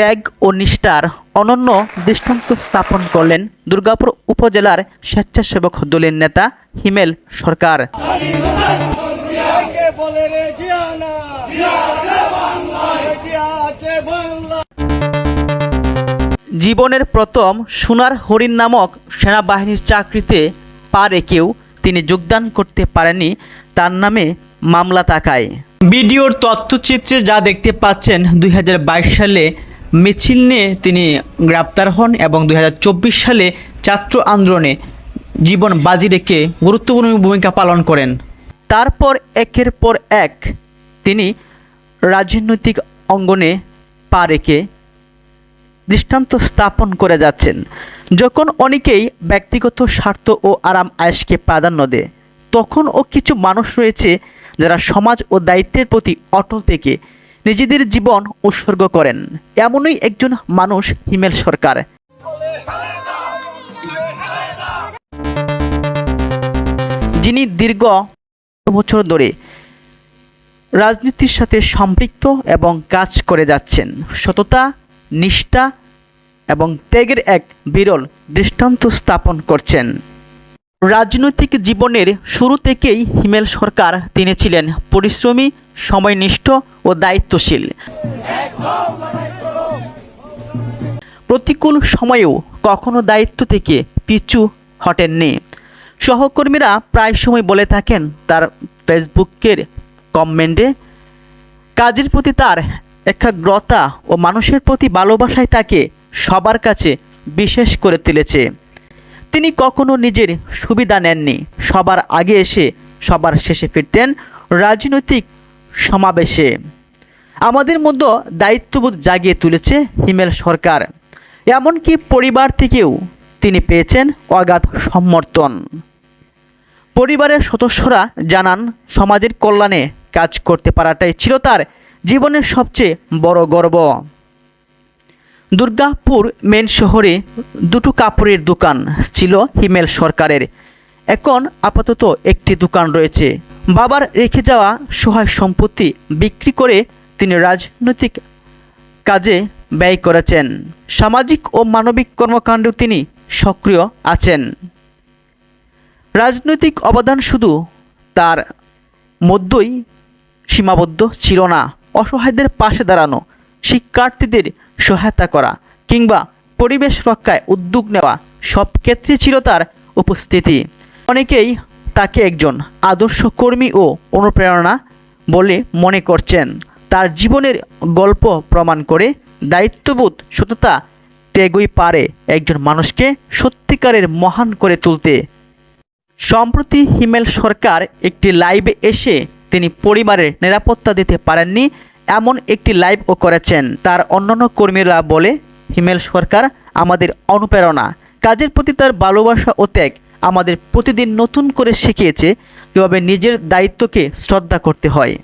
ত্যাগ ও নিষ্ঠার অনন্য দৃষ্টান্ত স্থাপন করলেন দুর্গাপুর উপজেলার স্বেচ্ছাসেবক দলের নেতা হিমেল সরকার। জীবনের প্রথম সোনার হরিণ নামক সেনাবাহিনীর চাকরিতে পা রেখেও তিনি যোগদান করতে পারেননি, তার নামে মামলা তাকায়। ভিডিওর তথ্যচিত্রে যা দেখতে পাচ্ছেন, দুই হাজার বাইশ সালে মিছিল নিয়ে তিনি গ্রেপ্তার হন এবং দুই হাজার চব্বিশ সালে ছাত্র আন্দোলনে জীবন বাজি রেখে গুরুত্বপূর্ণ ভূমিকা পালন করেন। তারপর একের পর এক তিনি রাজনৈতিক অঙ্গনে পা রেখে দৃষ্টান্ত স্থাপন করে যাচ্ছেন, যখন অনেকেই ব্যক্তিগত স্বার্থ ও আরাম আয়েসকে প্রাধান্য দেয়। তখনও কিছু মানুষ রয়েছে যারা সমাজ ও দায়িত্বের প্রতি অটল থেকে নিজেদের জীবন উৎসর্গ করেন। এমনই একজন মানুষ হিমেল সরকার। যিনি দীর্ঘ বছর ধরে রাজনীতির সাথে সম্পৃক্ত এবং কাজ করে যাচ্ছেন। সততা, নিষ্ঠা এবং ত্যাগের এক বিরল দৃষ্টান্ত স্থাপন করছেন। রাজনৈতিক জীবনের শুরু থেকেই হিমেল সরকার তিনি ছিলেন পরিশ্রমী, সময়নিষ্ঠ ও দায়িত্বশীল। প্রতিকূল সময়েও কখনো দায়িত্ব থেকে পিছু হটেননি। সহকর্মীরা প্রায় সময় বলে থাকেন, তার ফেসবুকের কমেন্টে, কাজের প্রতি তার একাগ্রতা ও মানুষের প্রতি ভালোবাসায় তাকে সবার কাছে বিশেষ করে তুলেছে। তিনি কখনো নিজের সুবিধা নেননি। সবার আগে এসে সবার শেষে ফিরতেন রাজনৈতিক সমাবেশে। আমাদের মধ্যে দায়িত্ববোধ জাগিয়ে তুলেছে হিমেল সরকার। এমনকি পরিবার থেকেও তিনি পেয়েছেন অগাধ সমর্থন। পরিবারের সদস্যরা জানান, সমাজের কল্যাণে কাজ করতে পারাটাই ছিল তার জীবনের সবচেয়ে বড় গর্ব। দুর্গাপুর মেন শহরে দুটো কাপড়ের দোকান ছিল হিমেল সরকারের। এখন আপাতত একটি দোকান রয়েছে। বাবার রেখে যাওয়া সহায় সম্পত্তি বিক্রি করে তিনি রাজনৈতিক কাজে ব্যয় করেছেন। সামাজিক ও মানবিক কর্মকাণ্ডেও তিনি সক্রিয় আছেন। রাজনৈতিক অবদান শুধু তার মধ্যই সীমাবদ্ধ ছিল না। অসহায়দের পাশে দাঁড়ানো শিক্ষার্থীদের সহায়তা করা কিংবা পরিবেশ রক্ষায় উদ্যোগ নেওয়া সব ক্ষেত্রে ছিল তার উপস্থিতি। অনেকেই তাকে একজন আদর্শ কর্মী ও অনুপ্রেরণা বলে মনে করছেন। তার জীবনের গল্প প্রমাণ করে দায়িত্ববোধ সততা ত্যাগই পারে একজন মানুষকে সত্যিকারের মহান করে তুলতে। সম্প্রতি হিমেল সরকার একটি লাইভে এসে তিনি পরিবারের নিরাপত্তা দিতে পারেননি এমন একটি লাইভও করেছেন। তার অন্যান্য কর্মীরা বলে, হিমেল সরকার আমাদের অনুপ্রেরণা। কাজের প্রতি তার ভালোবাসা ও ত্যাগ আমাদের প্রতিদিন নতুন করে শিখিয়েছে, কীভাবে নিজের দায়িত্বকে শ্রদ্ধা করতে হয়।